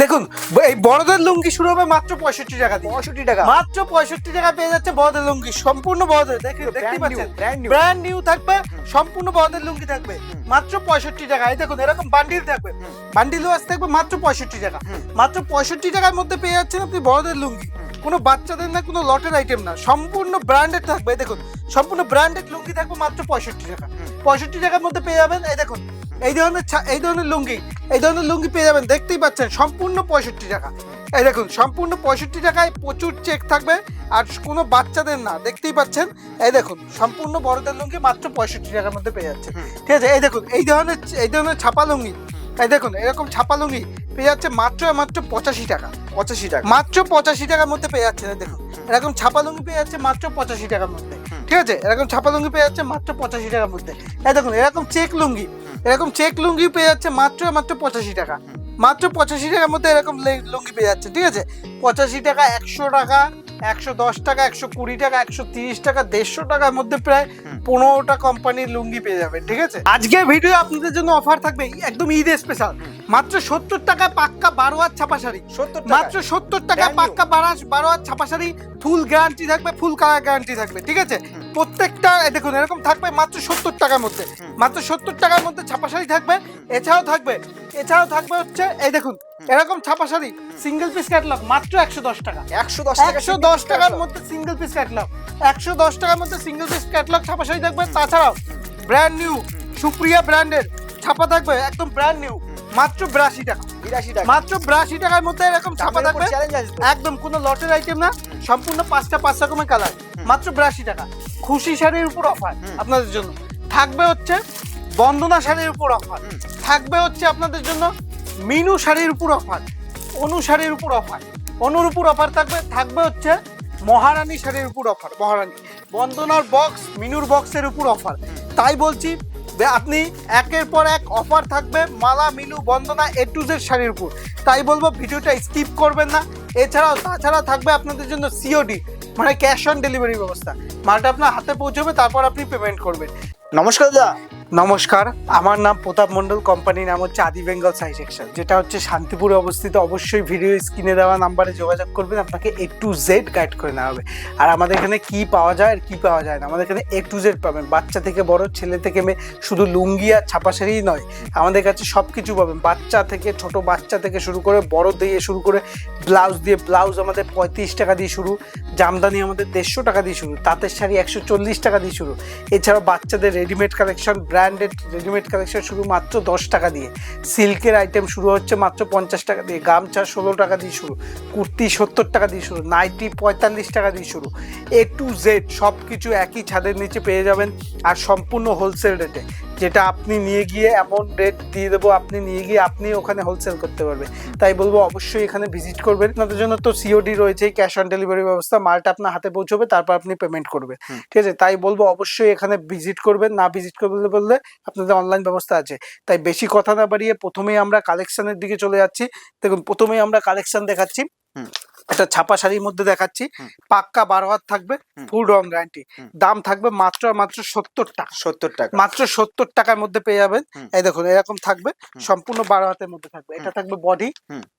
দেখুন এই বড়দের লুঙ্গি শুরু হবে মাত্র পঁয়ষট্টি টাকা পঁয়ষট্টি টাকা। মাত্র পঁয়ষট্টি টাকা পেয়ে যাচ্ছে বড়দের লুঙ্গি সম্পূর্ণ বড়দের। দেখতে পাচ্ছেন? ব্র্যান্ড নিউ থাকবে সম্পূর্ণ বড়দের লুঙ্গি থাকবে। মাত্র পঁয়ষট্টি টাকা। এই দেখুন এরকম বান্ডিল থাকবে। বান্ডিল ওয়াশ থাকবে মাত্র পঁয়ষট্টি টাকা। মাত্র পঁয়ষট্টি টাকার মধ্যে পেয়ে যাচ্ছেন আপনি বড়দের লুঙ্গি। কোনো বাচ্চাদের না কোনো লটের আইটেম না। সম্পূর্ণ ব্র্যান্ডেড থাকবে। দেখুন সম্পূর্ণ ব্র্যান্ডেড লুঙ্গি থাকবে মাত্র পঁয়ষট্টি টাকা। পঁয়ষট্টি টাকার মধ্যে পেয়ে যাবেন এই দেখুন এই ধরনের এই ধরনের লুঙ্গি। এই ধরনের লুঙ্গি পেয়ে যাবেন দেখতেই পাচ্ছেন সম্পূর্ণ পঁয়ষট্টি টাকা। এই দেখুন সম্পূর্ণ পঁয়ষট্টি টাকায় প্রচুর চেক থাকবে আর কোনো বাচ্চাদের না দেখতেই পাচ্ছেন। এই দেখুন সম্পূর্ণ বড়দের লুঙ্গি মাত্র পঁয়ষট্টি টাকার মধ্যে পেয়ে যাচ্ছে। ঠিক আছে এই দেখুন এই ধরনের এই ধরনের ছাপা লুঙ্গি এই দেখুন এরকম ছাপা লুঙ্গি পেয়ে যাচ্ছে মাত্র মাত্র পঁচাশি টাকা। পঁচাশি টাকা। মাত্র পঁচাশি টাকার মধ্যে পেয়ে যাচ্ছে দেখুন। এরকম ছাপা লুঙ্গি পেয়ে যাচ্ছে মাত্র পঁচাশি টাকার মধ্যে। ঠিক আছে এরকম ছাপা লুঙ্গি পেয়ে যাচ্ছে মাত্র পঁচাশি টাকার মধ্যে। এই দেখুন এরকম চেক লুঙ্গি এরকম চেক লুঙ্গি পেয়ে যাচ্ছে মাত্র মাত্র পঁচাশি টাকা। মাত্র পঁচাশি টাকার মধ্যে এরকম লুঙ্গি পেয়ে যাচ্ছে ঠিক আছে? পঁচাশি টাকা একশো টাকা একশো দশ টাকা একশো কুড়ি টাকা একশো তিরিশ টাকা দেড়শো টাকার মধ্যে প্রায় পনেরোটা কোম্পানির লুঙ্গি পেয়ে যাবেন ঠিক আছে? আজকের ভিডিও আপনাদের জন্য অফার থাকবে একদম ঈদ স্পেশাল মাত্র সত্তর টাকা পাক্কা বারো হাত ছাপা শাড়ি। মাত্র সত্তর টাকা পাক্কা বারাস বারো হাত ছাপা শাড়ি ফুল গ্যারান্টি থাকবে ফুল কালার গ্যারান্টি থাকবে ঠিক আছে? প্রত্যেকটা দেখুন এরকম থাকবে মাত্র সত্তর টাকার মধ্যে। মাত্র সত্তর টাকার মধ্যে ছাপা শাড়ি থাকবে এছাড়াও থাকবে এছাড়াও থাকবে হচ্ছে এই দেখুন এরকম ছাপা শাড়ি সিঙ্গেল পিস ক্যাটলগ মাত্র একশো দশ টাকা। একশো দশ একশো দশ টাকার মধ্যে সিঙ্গেল পিস ক্যাটলগ একশো দশ টাকার মধ্যে সিঙ্গেল পিস ক্যাটলগ ছাপা শাড়ি থাকবে তাছাড়াও ব্র্যান্ড নিউ সুপ্রিয়া ব্র্যান্ডের ছাপা থাকবে একদম ব্র্যান্ড নিউ মাত্র বিরাশি টাকা। বিরাশি টাকা। মাত্র বিরাশি টাকার মধ্যে এরকম ছাপা থাকবে। একদম কোনো লটের আইটেম না সম্পূর্ণ পাঁচটা পাঁচ রকমের কালার মাত্র বিরাশি টাকা। খুশি শাড়ির উপর অফার আপনাদের জন্য। থাকবে হচ্ছে বন্দনা শাড়ির উপর অফার থাকবে হচ্ছে আপনাদের জন্য মিনু শাড়ির উপর অফার অনু শাড়ির উপর অফার অনুর উপর অফার থাকবে থাকবে হচ্ছে মহারানী শাড়ির উপর অফার মহারানী। বন্দনার বক্স মিনুর বক্সের উপর অফার তাই বলছি আপনি একের পর এক অফার থাকবে Mala Minu Bandana A to Z শাড়ির উপর। তাই বলব ভিডিওটা স্কিপ করবেন না। এছাড়াও তাছাড়া থাকবে আপনাদের জন্য সিওডি মানে ক্যাশ অন ডেলিভারি ব্যবস্থা। মালটা আপনার হাতে পৌঁছবে, তারপর আপনি পেমেন্ট করবেন। নমস্কার দাদা। নমস্কার, আমার নাম প্রতাপ মণ্ডল, কোম্পানির নাম হচ্ছে আদি বেঙ্গল সাই সেকশন, যেটা হচ্ছে শান্তিপুরে অবস্থিত। অবশ্যই ভিডিও স্ক্রিনে দেওয়া নাম্বারে যোগাযোগ করবেন, আপনাকে এ টু জেড গাইড করে নেওয়া হবে। আর আমাদের এখানে কি পাওয়া যায় আর কি পাওয়া যায় না, আমাদের এখানে এ টু জেড পাবেন। বাচ্চা থেকে বড়, ছেলে থেকে মেয়ে, শুধু লুঙ্গি আর ছাপা শাড়িই নয়, আমাদের কাছে সব কিছু পাবেন। বাচ্চা থেকে, ছোট বাচ্চা থেকে শুরু করে, বড় দিয়ে শুরু করে, ব্লাউজ দিয়ে, ব্লাউজ আমাদের পঁয়ত্রিশ টাকা দিয়ে শুরু, জামদানি আমাদের দেড়শো টাকা দিয়ে শুরু, তাঁতের শাড়ি একশো চল্লিশ টাকা দিয়ে শুরু। এছাড়াও বাচ্চাদের readymade collection branded readymade collection শুরু মাত্র দশ টাকা দিয়ে। সিল্কের আইটেম শুরু হচ্ছে মাত্র পঞ্চাশ টাকা দিয়ে। গামছা ষোলো টাকা দিয়ে শুরু। কুর্তি সত্তর টাকা দিয়ে শুরু। নাইটি পঁয়তাল্লিশ টাকা দিয়ে শুরু। এ টু জেড সব কিছু একই ছাদের নিচে পেয়ে যাবেন আর সম্পূর্ণ হোলসেল রেটে যেটা আপনি নিয়ে গিয়ে এমন রেট দিয়ে দেবো আপনি নিয়ে গিয়ে আপনি ওখানে হোলসেল করতে পারবেন। তাই বলব অবশ্যই এখানে ভিজিট করবেন। আপনাদের জন্য তো সিওডি রয়েছে ক্যাশ অন ডেলিভারি ব্যবস্থা মালটা আপনার হাতে পৌঁছবে তারপর আপনি পেমেন্ট করবেন। ঠিক আছে? তাই বলব অবশ্যই এখানে ভিজিট করবেন। না ভিজিট করবে বললে আপনাদের অনলাইন ব্যবস্থা আছে। তাই বেশি কথা না বাড়িয়ে প্রথমেই আমরা কালেকশনের দিকে চলে যাচ্ছি। দেখুন প্রথমেই আমরা কালেকশন দেখাচ্ছি। একটা ছাপা শাড়ির মধ্যে দেখাচ্ছি। পাক্কা বারো হাত থাকবে ফুল রং গ্যারান্টি দাম থাকবে মাত্র মাত্র সত্তর টাকা। সত্তর টাকা। মাত্র সত্তর টাকার মধ্যে পেয়ে যাবেন। এই দেখুন এরকম থাকবে। সম্পূর্ণ বারো হাতের মধ্যে থাকবে। এটা থাকবে বডি।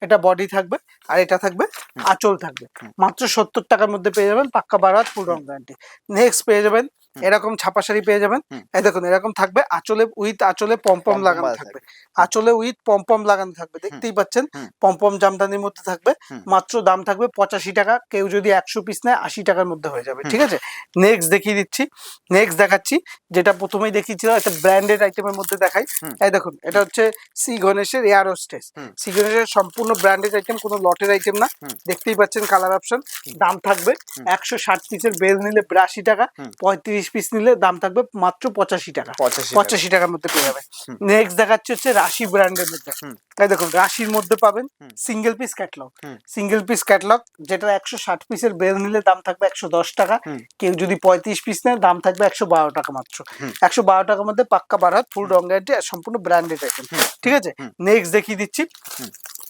এটা বডি থাকবে আর এটা থাকবে আঁচল থাকবে। মাত্র সত্তর টাকার মধ্যে পেয়ে যাবেন পাক্কা বারো হাত ফুল রং গ্যারান্টি নেক্সট পেয়ে যাবেন এরকম ছাপা শাড়ি পেয়ে যাবেন। এই দেখুন এরকম থাকবে। আঁচলে উইথ আঁচলে পম্পম লাগানো থাকবে। আঁচলে উইথ পম্পম লাগানো থাকবে। দেখতেই পাচ্ছেন পম্পম জামদানির মধ্যে থাকবে। মাত্র দাম থাকবে পঁচাশি টাকা। কেউ যদি একশো পিস নেয় আশি টাকার মধ্যে হয়ে যাবে। ঠিক আছে? নেক্সট দেখিয়ে দিচ্ছি। নেক্সট দেখাচ্ছি। যেটা প্রথমেই দেখিয়েছিল একটা ব্র্যান্ডেড আইটেমের মধ্যে দেখাই। এই দেখুন এটা হচ্ছে সি গণেশের এয়ার হোস্টেস। সি গণেশের সম্পূর্ণ ব্র্যান্ডেড আইটেম কোনো লটের আইটেম না। দেখতেই পাচ্ছেন কালার অপশন দাম থাকবে একশো ষাট পিসের বেল নিলে বিরাশি টাকা। হুম। পঁয়ত্রিশ পিস নিলে দাম থাকবে মাত্র পঁচাশি টাকা। পঁচাশি টাকার মধ্যে পেয়ে যাবেন। নেক্সট দেখাচ্ছে হচ্ছে রাশি ব্র্যান্ডের মধ্যে। এই দেখুন রাশির মধ্যে পাবেন single piece catalog single piece catalog যেটা একশো ষাট পিসের বেল নিলে দাম থাকবে একশো দশ টাকা। কেউ যদি পঁয়ত্রিশ পিস নেয় দাম থাকবে একশো বারো টাকা মাত্র। একশো বারো টাকার মধ্যে পাক্কা বারো ফুল রং গ্যারান্টি আর সম্পূর্ণ ব্র্যান্ডেড আইটেম ঠিক আছে? নেক্সট দেখিয়ে দিচ্ছি।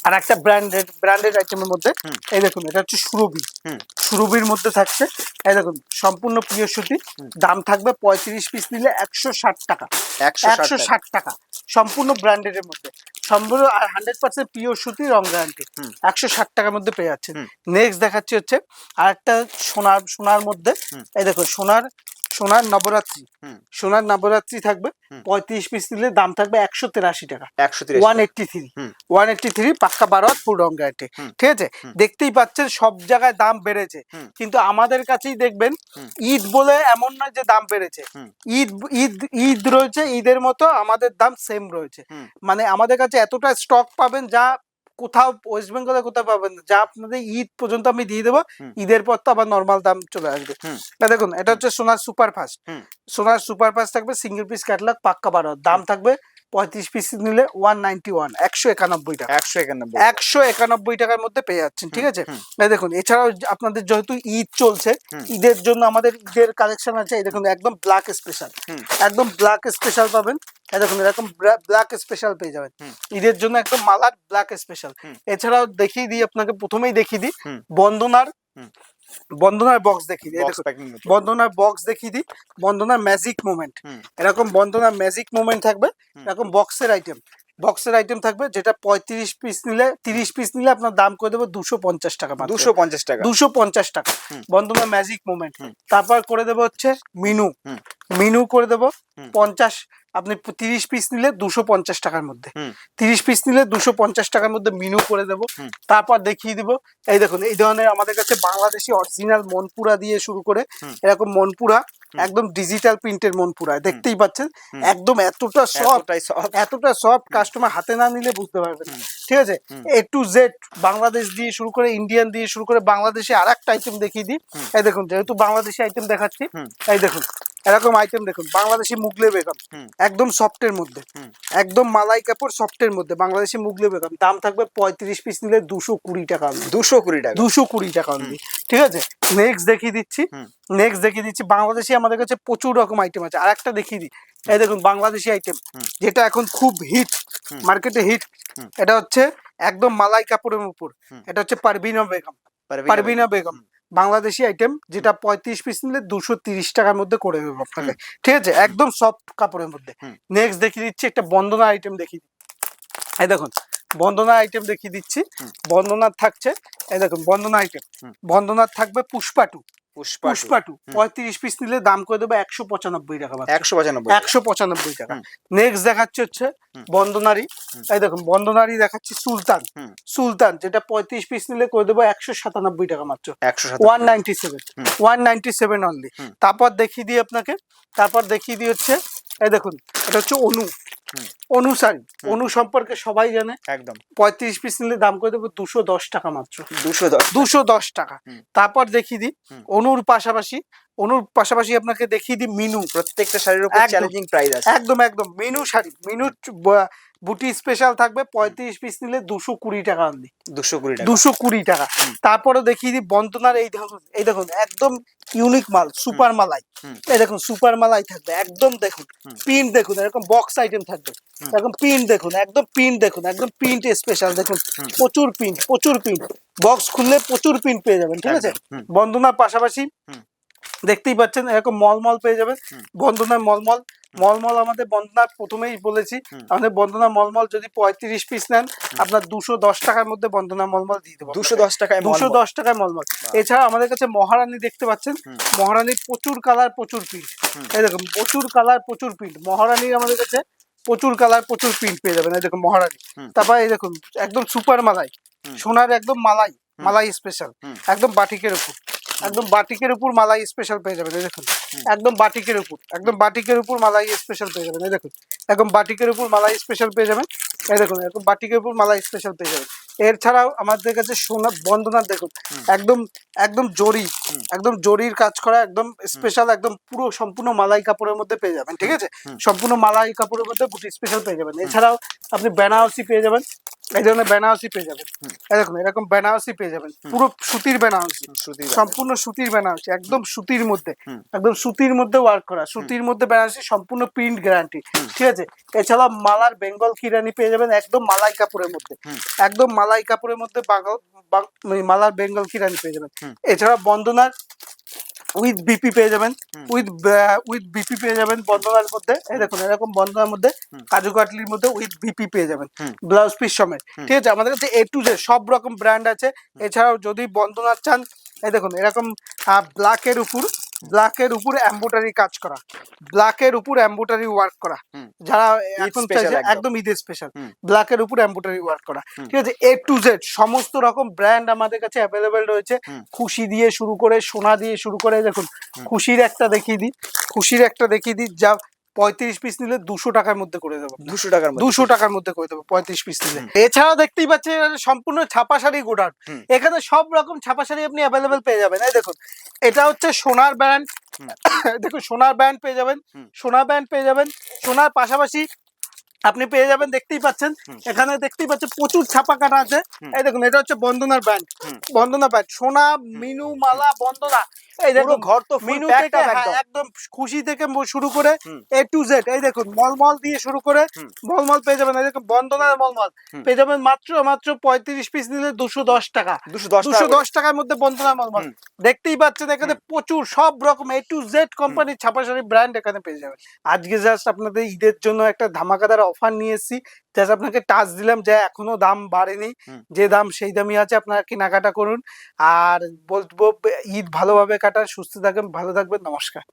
আর একটা ব্র্যান্ডেড ব্র্যান্ডেড আইটেমের মধ্যে এই দেখুন এটা হচ্ছে সুরভি। সুরভির মধ্যে থাকছে এই দেখুন সম্পূর্ণ প্রিয় সুতি। দাম থাকবে পঁয়ত্রিশ পিস নিলে একশো ষাট টাকা। একশো ষাট টাকা। সম্পূর্ণ ব্র্যান্ডেড এর মধ্যে। সম্পূর্ণ আর হান্ড্রেড পার্সেন্ট পিওর সুতি রং গ্যারান্টি একশো ষাট টাকার মধ্যে পেয়ে যাচ্ছেন। নেক্সট দেখাচ্ছি হচ্ছে আর একটা সোনার সোনার মধ্যে। এই দেখো সোনার সোনার নবরাত্রি। হুম। সোনার নবরাত্রি থাকবে পঁয়ত্রিশ পিস নিলে দাম থাকবে একশো তেরাশি টাকা। One eighty three one eighty three পাক্কা বারো ফুল রং গ্যারান্টি ঠিক আছে? দেখতেই পাচ্ছেন সব জায়গায় দাম বেড়েছে। কিন্তু আমাদের কাছেই দেখবেন ঈদ বলে এমন নয় যে দাম বেড়েছে। ঈদ ঈদ ঈদ রয়েছে ঈদের মতো আমাদের দাম সেম রয়েছে। মানে আমাদের কাছে এতটা স্টক পাবেন যা কোথাও ওয়েস্ট বেঙ্গলে কোথাও পাবেন না। যা আপনাদের ঈদ পর্যন্ত আমি দিয়ে দেবো ঈদের পর তো আবার নর্মাল দাম চলে আসবে। দেখুন এটা হচ্ছে সোনার সুপার ফাস্ট সোনার সুপার ফাস্ট থাকবে সিঙ্গেল পিস ক্যাটলগ পাক্কা বারো। দাম থাকবে পঁয়ত্রিশ পিস নিলে ওয়ান নাইনটি ওয়ান একশো একানব্বই টাকা। একশো একানব্বই। একশো একানব্বই টাকার মধ্যে পেয়ে যাচ্ছেন ঠিক আছে? দেখুন এছাড়াও আপনাদের যেহেতু ঈদ চলছে ঈদের জন্য আমাদের ঈদের কালেকশন আছে দেখুন একদম ব্ল্যাক স্পেশাল একদম ব্ল্যাক স্পেশাল পাবেন। দেখুন এরকম ব্ল্যাক স্পেশাল পেয়ে যাবেন। ঈদের জন্য একদম মালার ব্ল্যাক স্পেশাল এছাড়াও দেখিয়ে দিই আপনাকে প্রথমেই দেখিয়ে দিই। বন্দনার বন্দনার বক্স দেখিয়ে দিই। বক্স বন্দনার বক্স দেখিয়ে দিই। বন্দনার ম্যাজিক মোমেন্ট এরকম বন্দনার ম্যাজিক মোমেন্ট থাকবে। এরকম বক্সের আইটেম বক্সের আইটেম থাকবে যেটা পঁয়ত্রিশ পিস নিলে তিরিশ পিস নিলে আপনার দাম করে দেবো দুশো পঞ্চাশ টাকা। দুশো পঞ্চাশ টাকা। দুশো পঞ্চাশ টাকা। বন্দনা ম্যাজিক মোমেন্ট তারপর করে দেবো হচ্ছে মিনু মিনু করে দেবো পঞ্চাশ আপনি তিরিশ পিস নিলে দুশো পঞ্চাশ টাকার মধ্যে। তিরিশ পিস নিলে দুশো পঞ্চাশ টাকার মধ্যে মিনু করে দেবো। তারপর দেখিয়ে দিব। এই দেখুন এই ধরনের আমাদের কাছে বাংলাদেশি অরিজিনাল মনপুরা দিয়ে শুরু করে এরকম মনপুরা। একদম ডিজিটাল প্রিন্টের মন পুরায় দেখতেই পাচ্ছেন? একদম এতটা সফট এতটা সফট কাস্টমার হাতে না নিলে বুঝতে পারবে ঠিক আছে? এ টু জেড বাংলাদেশ দিয়ে শুরু করে ইন্ডিয়ান দিয়ে শুরু করে বাংলাদেশে আর একটা আইটেম দেখিয়ে দিই। এই দেখুন যেহেতু বাংলাদেশি আইটেম দেখাচ্ছি। এই দেখুন। এরকম আইটেম দেখুন বাংলাদেশি মুগলে বেগম। একদম সফটের মধ্যে একদম মালাই কাপড় সফটের মধ্যে বাংলাদেশি মুগলে বেগম দাম থাকবে পঁয়ত্রিশ পিস নিলে দুশো কুড়ি টাকা। দুশো কুড়ি টাকা। দুশো কুড়ি টাকা অনলি ঠিক আছে? নেক্সট দেখিয়ে দিচ্ছি নেক্সট দেখিয়ে দিচ্ছি বাংলাদেশি আমাদের কাছে প্রচুর রকম আইটেম আছে আর একটা দেখিয়ে দিই। এই দেখুন বাংলাদেশি আইটেম যেটা এখন খুব হিট মার্কেটে হিট এটা হচ্ছে একদম মালাই কাপড়ের উপর এটা হচ্ছে পারবিনা বেগম। পারবিনা বেগম। বাংলাদেশি আইটেম যেটা পঁয়ত্রিশ পিস নিলে দুশো তিরিশ টাকার মধ্যে করে দেবো আপনাকে। ঠিক আছে? একদম সফট কাপড়ের মধ্যে। নেক্সট দেখিয়ে দিচ্ছি একটা বন্দনা আইটেম দেখিয়ে এই দেখুন বন্দনা আইটেম দেখিয়ে দিচ্ছি। বন্দনা বন্দনার থাকছে এই দেখুন বন্দনা আইটেম। বন্দনার থাকবে পুষ্পাটু পুষ্পা পুষ্পাটু পঁয়ত্রিশ পিস নিলে দাম করে দেবো একশো পঁচানব্বই টাকা একশো পঁচানব্বই একশো পঁচানব্বই টাকা। নেক্সট দেখাচ্ছে হচ্ছে। বন্দনারি। এই দেখুন বন্দনারি দেখাচ্ছি সুলতান। সুলতান যেটা পঁয়ত্রিশ পিস নিলে করে দেবো একশো সাতানব্বই টাকা মাত্র। একশো one ninety seven one ninety seven only. তারপর দেখিয়ে দিই আপনাকে। তারপর দেখিয়ে দিই হচ্ছে এই দেখুন এটা হচ্ছে অনু। হুম। অনু সম্পর্কে সবাই জানে। একদম। পঁয়ত্রিশ পিস নিলে দাম করে দেবো দুশো দশ টাকা মাত্র। দুশো দশ দুশো দশ টাকা। তারপর দেখিয়ে দিই অনুর পাশাপাশি অনুর পাশাপাশি আপনাকে দেখিয়ে দিই মিনু। প্রত্যেকটা শাড়ির উপর একদম। চ্যালেঞ্জিং প্রাইস আছে। একদম একদম। মিনু শাড়ি মিনু বুটি স্পেশাল থাকবে পঁয়ত্রিশ পিস নিলে দুশো কুড়ি টাকা অনলি। দুশো কুড়ি টাকা। দুশো কুড়ি টাকা। তারপরে দেখিয়ে দিই বন্তনার এই দেখুন এই দেখুন একদম ইউনিক মাল সুপার মালাই। এই দেখুন সুপার মালাই থাকবে একদম দেখুন প্রিন্ট দেখুন এরকম বক্স আইটেম থাকবে। এরকম প্রিন্ট দেখুন একদম প্রিন্ট দেখুন একদম প্রিন্ট স্পেশাল দেখুন প্রচুর প্রিন্ট প্রচুর প্রিন্ট বক্স খুললে প্রচুর প্রিন্ট পেয়ে যাবেন ঠিক আছে? বন্দনার পাশাপাশি। দেখতেই পাচ্ছেন এরকম মলমল পেয়ে যাবেন হুম। বন্দনার মলমল। মলমল আমাদের বন্দনার প্রথমেই বলেছি। আমাদের বন্দনা মলমল যদি পঁয়ত্রিশ পিস নেন আপনার দুশো দশ টাকার মধ্যে বন্দনা মলমল দিয়ে দেবো। দুশো দশ টাকায় দুশো দশ টাকায় মলমল। এছাড়া আমাদের কাছে মহারানী দেখতে পাচ্ছেন। মহারানীর প্রচুর কালার প্রচুর প্রিন্ট দেখুন প্রচুর কালার প্রচুর প্রিন্ট মহারানীর আমাদের কাছে প্রচুর কালার প্রচুর প্রিন্ট পেয়ে যাবেন। এই দেখুন মহারানী। তারপর এই দেখুন একদম সুপার মালাই। সোনার একদম মালাই মালাই স্পেশাল একদম বাটিকের উপর। একদম বাটিকের উপর মালাই স্পেশাল পেয়ে যাবেন এই দেখুন। একদম বাটিকের উপর একদম বাটিকের উপর মালাই স্পেশাল পেয়ে যাবেন এই দেখুন। একদম বাটিকের উপর মালাই স্পেশাল পেয়ে যাবেন এই দেখুন এরকম বাটিকের উপর মালাই স্পেশাল পেয়ে যাবেন। এর ছাড়াও আমাদের কাছে সোনা বন্দনার দেখুন একদম একদম জরি একদম জরির কাজ করা একদম স্পেশাল একদম পুরো সম্পূর্ণ মালাই কাপড়ের মধ্যে পেয়ে যাবেন ঠিক আছে? সম্পূর্ণ মালাই কাপড়ের মধ্যে বুটি স্পেশাল পেয়ে যাবেন। এছাড়াও আপনি বেনারসি পেয়ে যাবেন এই ধরনের বেনারসি পেয়ে যাবেন। দেখুন এরকম বেনারসি পেয়ে যাবেন। পুরো সুতির বেনারসি সম্পূর্ণ সুতির বেনারসি একদম সুতির মধ্যে। একদম সুতির মধ্যে ওয়ার্ক করা। সুতির মধ্যে বেনারসি সম্পূর্ণ প্রিন্ট গ্যারান্টি ঠিক আছে? এছাড়া মালার বেঙ্গল কিরানি পেয়ে যাবেন একদম মালাই কাপড়ের মধ্যে। একদম মালাই কাপড়ের মধ্যে মালার বেঙ্গল কিরানি পেয়ে যাবেন। এছাড়া বন্দনার উইথ বিপি পেয়ে যাবেন। উইথ উইথ বিপি পেয়ে যাবেন বন্ধনার মধ্যে। এই দেখুন এরকম বন্ধনার মধ্যে কাজু কাটলির মধ্যে উইথ বিপি পেয়ে যাবেন। ব্লাউজ পিস সমেত। ঠিক আছে? আমাদের কাছে এ টু জেড সব রকম ব্র্যান্ড আছে। এছাড়াও যদি বন্ধনার চান এই দেখুন এরকম ব্ল্যাকের উপর ব্ল্যাকের উপরে এমব্রয়ডারি কাজ করা ব্ল্যাকের উপর এমব্রয়ডারি ওয়ার্ক করা। যারা এখন। একদম। ঈদের স্পেশাল ব্ল্যাকের উপর এমব্রয়ডারি ওয়ার্ক করা। ঠিক আছে? এ টু জেড সমস্ত রকম ব্র্যান্ড আমাদের কাছে অ্যাভেলেবেল রয়েছে। খুশি দিয়ে শুরু করে সোনা দিয়ে শুরু করে দেখুন খুশির একটা দেখিয়ে দিই খুশির একটা দেখিয়ে দিই যা পঁয়ত্রিশ পিস নিলে দুশো টাকার মধ্যে করে দেবো। দুশো টাকার দুশো টাকার মধ্যে করে দেবো পঁয়ত্রিশ পিস নিলে। এছাড়াও দেখতেই পাচ্ছেন সম্পূর্ণ ছাপা শাড়ি গোডাউন এখানে সব রকম ছাপা শাড়ি আপনি অ্যাভেলেবেল পেয়ে যাবেন। এই দেখুন এটা হচ্ছে সোনার ব্যান্ড দেখুন সোনার ব্যান্ড পেয়ে যাবেন। সোনার ব্যান্ড পেয়ে যাবেন। সোনার পাশাপাশি আপনি পেয়ে যাবেন দেখতেই পাচ্ছেন। এখানে দেখতেই পাচ্ছেন প্রচুর ছাপা কাটা আছে এই দেখুন এটা হচ্ছে বন্দনার ব্র্যান্ড হুম। বন্দনা ব্র্যান্ড সোনা মিনু মালা বন্দনা। এই দেখুন ঘর তো মিনু থেকে হ্যাঁ, একদম। খুশি থেকে শুরু করে এ টু জেড এই দেখুন মলমল দিয়ে শুরু করে মলমল পেয়ে যাবেন এই দেখুন বন্দনার মলমল। পেয়ে যাবেন মাত্র মাত্র পঁয়ত্রিশ পিস নিলে দুশো দশ টাকা। দুশো দশ টাকার মধ্যে বন্দনার মলমল। দেখতেই পাচ্ছেন এখানে প্রচুর সব রকম এ টু জেড কোম্পানির ছাপাশাড়ি ব্র্যান্ড এখানে পেয়ে যাবেন। আজকে জাস্ট আপনাদের ঈদের জন্য একটা ধামাকাদার অফার নিয়ে এসেছি। জাস্ট আপনাকে টাচ দিলাম যে এখনও দাম বাড়েনি। যে দাম সেই দামই আছে আপনারা কেনাকাটা করুন। আর বলব ঈদ ভালোভাবে কাটান সুস্থ থাকবেন ভালো থাকবেন নমস্কার।